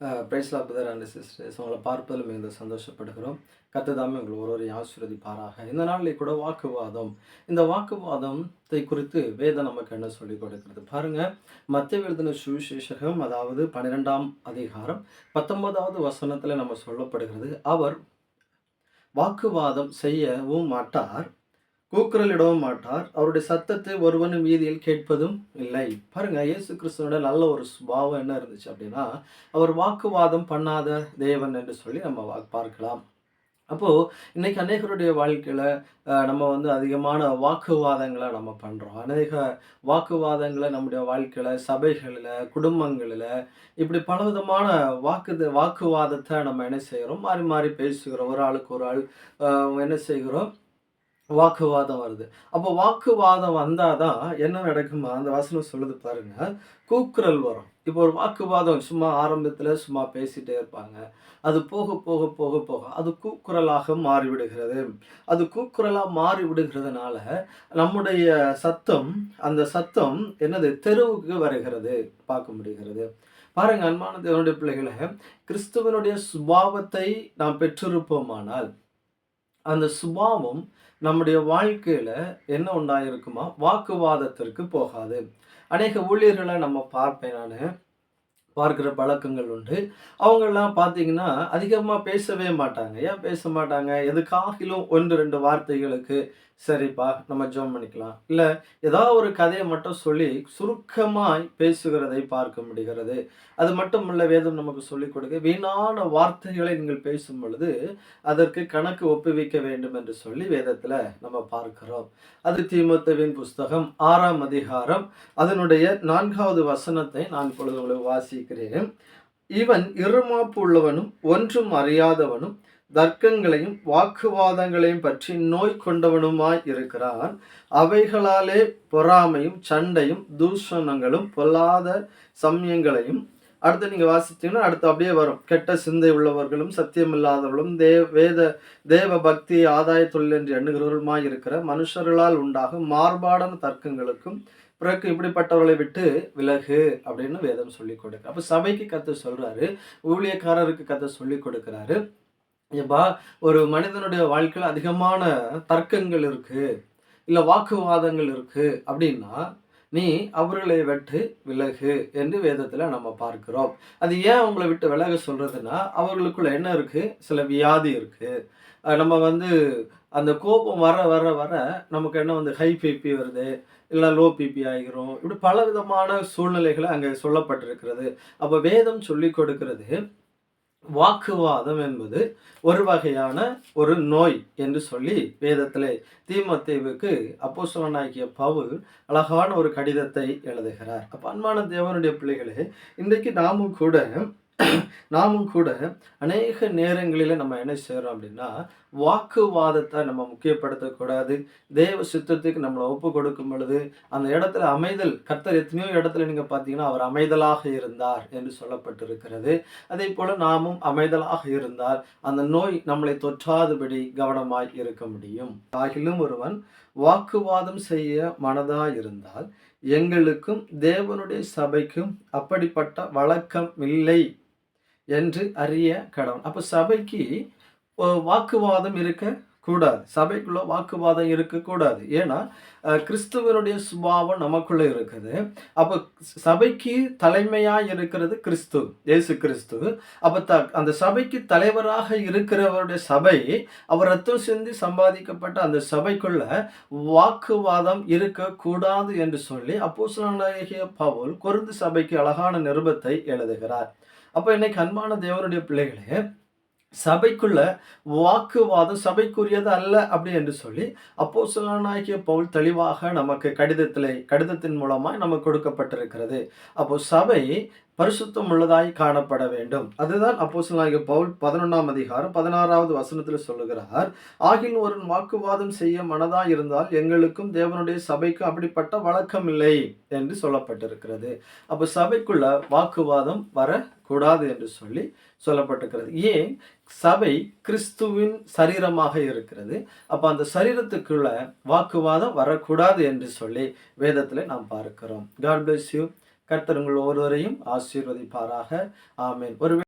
பிரைஸ்லா brother and sisters உங்களை பார்ப்பதில் மிகுந்த சந்தோஷப்படுகிறோம். கத்ததாமே உங்களை ஆசிரியதி பாராக இந்த நாளில் கூட வாக்குவாதம். இந்த வாக்குவாதத்தை குறித்து வேதம் நமக்கு என்ன சொல்லிக் கொடுக்கிறது? பாருங்க மத்திய எழுதின சுவிசேஷகம் அதாவது பன்னிரெண்டாம் அதிகாரம் பத்தொன்பதாவது வசனத்தில் நம்ம சொல்லப்படுகிறது அவர் வாக்குவாதம் செய்யவும் மாட்டார் கூக்குரலிடவும் மாட்டார் அவருடைய சத்தத்தை ஒருவனும் வீதியில் கேட்பதும் இல்லை. பாருங்க இயேசு கிறிஸ்துவோட நல்ல ஒரு சுபாவம் என்ன இருந்துச்சு அப்படின்னா அவர் வாக்குவாதம் பண்ணாத தேவன் என்று சொல்லி நம்ம வா- பார்க்கலாம். அப்போது இன்னைக்கு அநேகருடைய வாழ்க்கையில் நம்ம வந்து அதிகமான வாக்குவாதங்களை நம்ம பண்ணுறோம் அநேக வாக்குவாதங்களை நம்முடைய வாழ்க்கையில் சபைகளில் குடும்பங்களில் இப்படி பலவிதமான வாக்கு வாக்குவாதத்தை நம்ம என்ன செய்கிறோம்? மாறி மாறி பேசுகிறோம். ஒரு ஆளுக்கு ஒரு ஆள் என்ன செய்கிறோம்? வாக்குவாதம் வருது. அப்போ வாக்குவாதம் வந்தாதான் என்ன நடக்குமா அந்த வசனம் சொல்லுது பாருங்க. கூக்குரல் வரும். இப்போ ஒரு வாக்குவாதம் சும்மா ஆரம்பத்தில் சும்மா பேசிட்டே இருப்பாங்க. அது போக போக போக போக அது கூக்குரலாக மாறிவிடுகிறது. அது கூக்குரலாக மாறி விடுகிறதுனால நம்முடைய சத்தம் அந்த சத்தம் என்னது? தெருவுக்கு வருகிறது. பார்க்க முடிகிறது. பாருங்க அன்பான தேவனுடைய பிள்ளைகளை கிறிஸ்துவனுடைய சுபாவத்தை நாம் பெற்றிருப்போமானால் அந்த சுபாவம் நம்முடைய வாழ்க்கையில என்ன உண்டாயிருக்குமா? வாக்குவாதத்திற்கு போகாது. அநேக ஊழியர்களை நம்ம பார்ப்பேன் நான். பார்க்குற பழக்கங்கள் உண்டு. அவங்கெல்லாம் பார்த்தீங்கன்னா அதிகமாக பேசவே மாட்டாங்க. ஏன் பேச மாட்டாங்க? எதுக்காகிலும் ஒன்று ரெண்டு வார்த்தைகளுக்கு சரிப்பா நம்ம ஜோம் பண்ணிக்கலாம். இல்லை ஏதாவது ஒரு கதையை மட்டும் சொல்லி சுருக்கமாய் பேசுகிறதை பார்க்க முடிகிறது. அது மட்டும் இல்லை வேதம் நமக்கு சொல்லிக் கொடுக்க வீணான வார்த்தைகளை நீங்கள் பேசும் பொழுது அதற்கு கணக்கு ஒப்புவிக்க வேண்டும் என்று சொல்லி வேதத்தில் நம்ம பார்க்கிறோம். அது தீமோத்தேவின் புஸ்தகம் ஆறாம் அதிகாரம். அதனுடைய நான்காவது வசனத்தை நான் இப்பொழுது உங்களுக்கு வாசிக்கிறேன் இவன் இருமாப்பு உள்ளவனும் ஒன்றும் அறியாதவனும் தர்க்கங்களையும் வாக்குவாதங்களையும் பற்றி நோய் கொண்டவனுமாய் இருக்கிறான். அவைகளாலே பொறாமையும் சண்டையும் தூஷணங்களும் பொல்லாத சமயங்களையும். அடுத்து நீங்கள் வாசித்தீங்கன்னா அடுத்து அப்படியே வரும். கெட்ட சிந்தை உள்ளவர்களும் சத்தியமில்லாதவர்களும் தே வேத தேவ பக்தி ஆதாய தொழில் என்று எண்ணுகிறவர்களுமாய் இருக்கிற மனுஷர்களால் உண்டாகும் மாறுபாடான தர்க்கங்களுக்கும் பிறகு இப்படிப்பட்டவர்களை விட்டு விலகு அப்படின்னு வேதம் சொல்லி கொடுக்கு அப்போ சபைக்கு கற்று சொல்கிறாரு ஊழியக்காரருக்கு கற்று சொல்லி கொடுக்குறாரு. ஏப்பா ஒரு மனிதனுடைய வாழ்க்கையில் அதிகமான தர்க்கங்கள் இருக்குது இல்லை வாக்குவாதங்கள் இருக்குது அப்படின்னா நீ அவர்களை விட்டு விலகு என்று வேதத்தில் நம்ம பார்க்கிறோம். அது ஏன் அவங்கள விட்டு விலக சொல்கிறதுனா அவர்களுக்குள்ள என்ன இருக்குது சில வியாதி இருக்குது நம்ம வந்து அந்த கோபம் வர வர வர நமக்கு என்ன வந்து ஹை பிபி வருது இல்லை லோ பிபி ஆகிறோம் இப்படி பல விதமான சூழ்நிலைகளை அங்கே சொல்லப்பட்டிருக்கிறது. அப்போ வேதம் சொல்லி கொடுக்கிறது வாக்குவாதம் என்பது ஒரு வகையான ஒரு நோய் என்று சொல்லி வேதத்திலே தீமத்தேவுக்கு அப்போஸ்தலனாகிய பவுல் அழகான ஒரு கடிதத்தை எழுதுகிறார். அப்போ அன்பான தேவனுடைய பிள்ளைகளே இன்றைக்கு நாமும் கூட நாமும் கூட அநேக நேரங்களில் நம்ம என்ன செய்கிறோம் அப்படின்னா வாக்குவாதத்தை நம்ம முக்கியப்படுத்தக்கூடாது. தேவ சித்தத்துக்கு நம்மளை ஒப்பு கொடுக்கும் பொழுது அந்த இடத்துல அமைதல் கர்த்தர் எத்தனையோ இடத்துல நீங்கள் பார்த்தீங்கன்னா அவர் அமைதலாக இருந்தார் என்று சொல்லப்பட்டிருக்கிறது. அதே போல் நாமும் அமைதலாக இருந்தால் அந்த நோய் நம்மளை தொற்றாதபடி கவனமாய் இருக்க முடியும். ஆகிலும் ஒருவன் வாக்குவாதம் செய்ய மனதாக இருந்தால் எங்களுக்கும் தேவனுடைய சபைக்கும் அப்படிப்பட்ட வழக்கம் இல்லை. என்று அறிய கடவுள். அப்போ சபைக்கு வாக்குவாதம் இருக்க கூடாது. சபைக்குள்ளே வாக்குவாதம் இருக்கக்கூடாது. ஏன்னா கிறிஸ்துவருடைய கிறிஸ்துவனுடைய சுபாவம் நமக்குள்ளே இருக்குது. அப்போ சபைக்கு தலைமையாக இருக்கிறது கிறிஸ்து இயேசு கிறிஸ்து. அப்போ த அந்த சபைக்கு தலைவராக இருக்கிறவருடைய சபை அவர் ரத்தம் சிந்தி சம்பாதிக்கப்பட்ட அந்த சபைக்குள்ள வாக்குவாதம் இருக்கக்கூடாது என்று சொல்லி அப்போஸ்தலனாகிய பவுல் கொருந்து சபைக்கு அழகான நிருபத்தை எழுதுகிறார். அப்போ இன்னைக்கு அன்பான தேவருடைய பிள்ளைகளே சபைக்குள்ள வாக்குவாதம் சபைக்குரியது அல்ல அப்படி என்று சொல்லி அப்போ அப்போஸ்தலனாகிய பவுல் தெளிவாக நமக்கு கடிதத்திலே கடிதத்தின் மூலமாக நமக்கு கொடுக்கப்பட்டிருக்கிறது. அப்போ சபை பரிசுத்தம் உள்ளதாய் காணப்பட வேண்டும். அதுதான் அப்போஸ்தலனாகிய பவுல் பதினொன்றாம் அதிகாரம் பதினாறாவது வசனத்தில் சொல்லுகிறார். ஆகில் ஒரு வாக்குவாதம் செய்ய மனதாக இருந்தால் எங்களுக்கும் தேவனுடைய சபைக்கும் அப்படிப்பட்ட வழக்கம் இல்லை என்று சொல்லப்பட்டிருக்கிறது. அப்போ சபைக்குள்ள வாக்குவாதம் வரக்கூடாது என்று சொல்லி சொல்லப்பட்டிருக்கிறது. ஏன்? சபை கிறிஸ்துவின் சரீரமாக இருக்கிறது. அப்போ அந்த சரீரத்துக்குள்ள வாக்குவாதம் வரக்கூடாது என்று சொல்லி வேதத்தில் நாம் பார்க்கிறோம். காட் பிளஸ் யூ கர்த்தர் உங்கள் ஒருவரையும் ஆசீர்வதிப்பாராக. ஆமேன். ஒரு